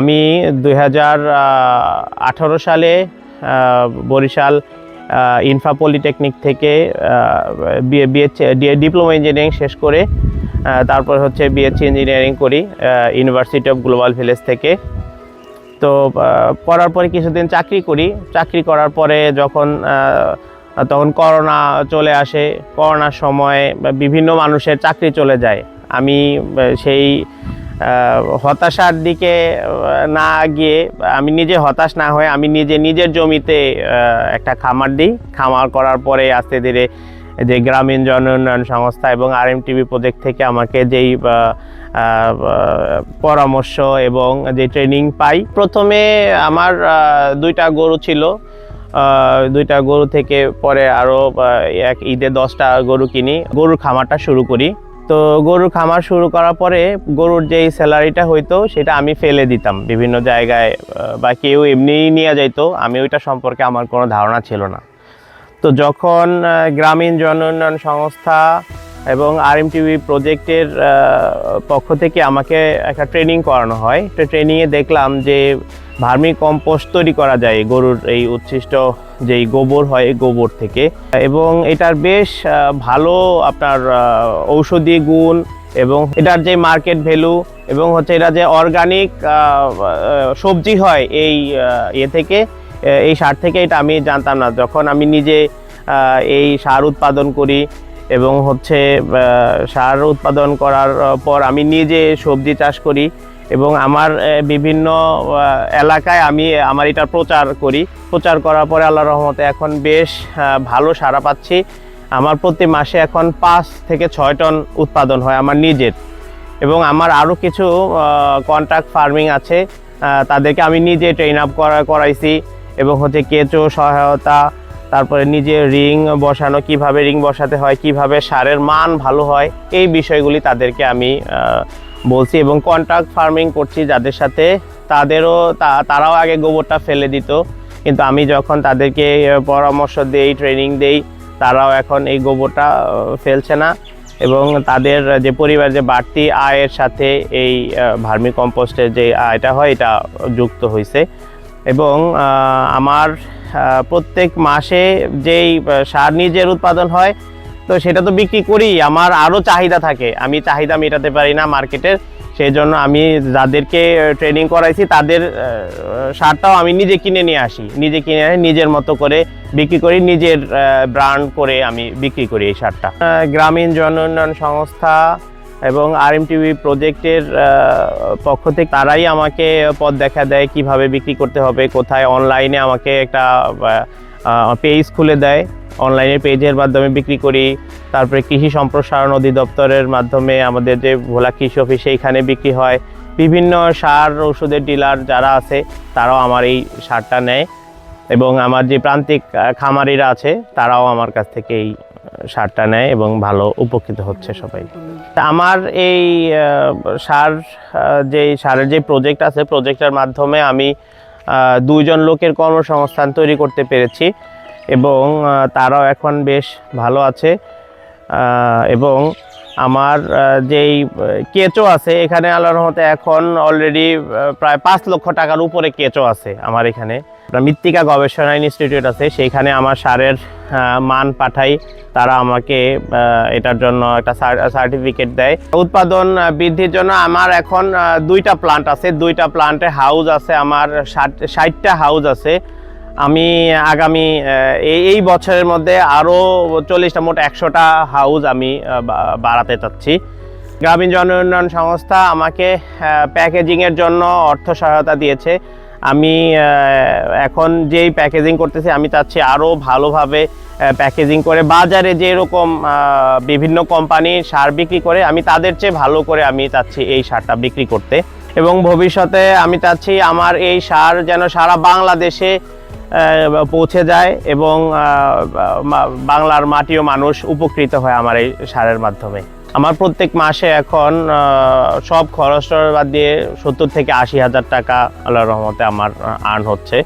আমি দুই সালে বরিশাল ইনফা পলিটেকনিক থেকে বিএ ডিপ্লোমা ইঞ্জিনিয়ারিং শেষ করে তারপর হচ্ছে বিএসসি ইঞ্জিনিয়ারিং করি ইউনিভার্সিটি অফ গ্লোবাল ভিলেজ থেকে। তো পড়ার পরে কিছুদিন চাকরি করি। চাকরি করার পরে যখন তখন করোনা চলে আসে। করোনার সময় বিভিন্ন মানুষের চাকরি চলে যায়। আমি সেই হতাশার দিকে না গিয়ে আমি নিজে হতাশ না হয়ে আমি নিজে নিজের জমিতে একটা খামার দিই। খামার করার পরে আস্তে ধীরে যে গ্রামীণ জন উন্নয়ন সংস্থা এবং আর এম টিভি প্রজেক্ট থেকে আমাকে যেই পরামর্শ এবং যে ট্রেনিং পাই, প্রথমে আমার দুইটা গরু ছিল। দুইটা গরু থেকে পরে আরও এক ঈদে দশটা গরু কিনি। গরুর খামারটা শুরু করি। তো গরুর খামার শুরু করার পরে গরুর যেই স্যালারিটা হইতো, সেটা আমি ফেলে দিতাম। বিভিন্ন জায়গায় বা কেউ এমনিই নিয়ে যাইতো, আমি ওইটা সম্পর্কে আমার কোনো ধারণা ছিল না। তো যখন গ্রামীণ জন উন্নয়ন সংস্থা এবং আর এম টিভি প্রজেক্টের পক্ষ থেকে আমাকে একটা ট্রেনিং করানো হয়, তো ট্রেনিংয়ে দেখলাম যে ভার্মি কম্পোস্ট তৈরি করা যায় গরুর এই উচ্ছিষ্ট যেই গোবর হয় গোবর থেকে। এবং এটার বেশ ভালো আপনার ঔষধি গুণ এবং এটার যে মার্কেট ভ্যালু এবং হচ্ছে এটা যে অর্গানিক সবজি হয় এই ইয়ে থেকে এই সার থেকে এটা আমি জানতাম না। যখন আমি নিজে এই সার উৎপাদন করি এবং হচ্ছে সার উৎপাদন করার পর আমি নিজে সবজি চাষ করি এবং আমার বিভিন্ন এলাকায় আমি আমার এটা প্রচার করি। প্রচার করার পরে আল্লাহ রহমতে এখন বেশ ভালো সারা পাচ্ছি। আমার প্রতি মাসে এখন পাঁচ থেকে ছয় টন উৎপাদন হয় আমার নিজের। এবং আমার আরও কিছু কন্ট্রাক্ট ফার্মিং আছে তাদেরকে আমি নিজে ট্রেন আপ করা, করাইছি। এবং হচ্ছে কেঁচো সহায়তা, তারপরে নিজে রিং বসানো, কীভাবে রিং বসাতে হয়, কীভাবে সারের মান ভালো হয়, এই বিষয়গুলি তাদেরকে আমি বলছি এবং কন্ট্রাক্ট ফার্মিং করছি যাদের সাথে, তাদেরও তারাও আগে গোবরটা ফেলে দিত। কিন্তু আমি যখন তাদেরকে পরামর্শ দেই ট্রেনিং দেই, তারাও এখন এই গোবরটা ফেলছে না। এবং তাদের যে পরিবার, যে বাড়তি আয়ের সাথে এই ভার্মি কম্পোস্টের যে আয়টা হয়, এটা যুক্ত হয়েছে এবং আমার প্রত্যেক মাসে যেই সার নিজের উৎপাদন হয় তো সেটা তো বিক্রি করি, আমার আরও চাহিদা থাকে। আমি চাহিদা মেটাতে পারি না মার্কেটের সেই জন্য আমি যাদেরকে ট্রেনিং করাইছি, তাদের সারটাও আমি নিজে কিনে নিয়ে আসি। নিজে কিনে নিজের মতো করে বিক্রি করি, নিজের ব্র্যান্ড করে আমি বিক্রি করি এই সারটা। গ্রামীণ জন উন্নয়ন সংস্থা এবং আর টিভি প্রজেক্টের পক্ষ থেকে তারাই আমাকে পথ দেখা দেয়, কীভাবে বিক্রি করতে হবে, কোথায় অনলাইনে আমাকে একটা পেজ খুলে দেয়। অনলাইনে পেজের মাধ্যমে বিক্রি করি। তারপরে কৃষি সম্প্রসারণ অধিদপ্তরের মাধ্যমে আমাদের যে ভোলা কৃষি অফিস সেইখানে বিক্রি হয়। বিভিন্ন সার ওষুধের ডিলার যারা আছে, তারাও আমার এই সারটা নেয়। এবং আমার যে প্রান্তিক খামারিরা আছে, তারাও আমার কাছ থেকে এই সারটা নেয় এবং ভালো উপকৃত হচ্ছে সবাই। আমার এই সার যে সারের যে প্রজেক্ট আছে প্রজেক্টের মাধ্যমে আমি দুইজন লোকের কর্মসংস্থান তৈরি করতে পেরেছি। এবং তারাও এখন বেশ ভালো আছে। এবং আমার যেই কেঁচো আছে, এখানে আল্লাহর রহমতে এখন অলরেডি প্রায় পাঁচ লক্ষ টাকার উপরে কেঁচো আছে আমার এখানে। মৃত্তিকা গবেষণা ইনস্টিটিউট আছে, সেইখানে আমার সারের মান পাঠাই। তারা আমাকে এটার জন্য একটা সার্টিফিকেট দেয়। উৎপাদন বৃদ্ধির জন্য আমার এখন দুইটা প্লান্ট আছে। দুইটা প্লান্টে হাউস আছে, আমার ষাট- ষাটটা হাউস আছে। আমি আগামী এই বছরের মধ্যে আরও চল্লিশটা, মোট একশোটা হাউস আমি বাড়াতে চাচ্ছি। গ্রামীণ জন উন্নয়ন সংস্থা আমাকে প্যাকেজিংয়ের জন্য অর্থ সহায়তা দিয়েছে। আমি এখন যেই প্যাকেজিং করতেছি, আমি চাচ্ছি আরও ভালোভাবে প্যাকেজিং করে বাজারে যেরকম বিভিন্ন কোম্পানি সার বিক্রি করে, আমি তাদের চেয়ে ভালো করে আমি চাচ্ছি এই সারটা বিক্রি করতে। এবং ভবিষ্যতে আমি চাচ্ছি আমার এই সার যেন সারা বাংলাদেশে পৌঁছে যায় এবং বাংলার মাটিও মানুষ উপকৃত হয় আমার এই সারের মাধ্যমে। আমার প্রত্যেক মাসে এখন সব খরচ বাদ দিয়ে সত্তর থেকে আশি হাজার টাকা আল্লাহর রহমতে আমার আর্ন হচ্ছে।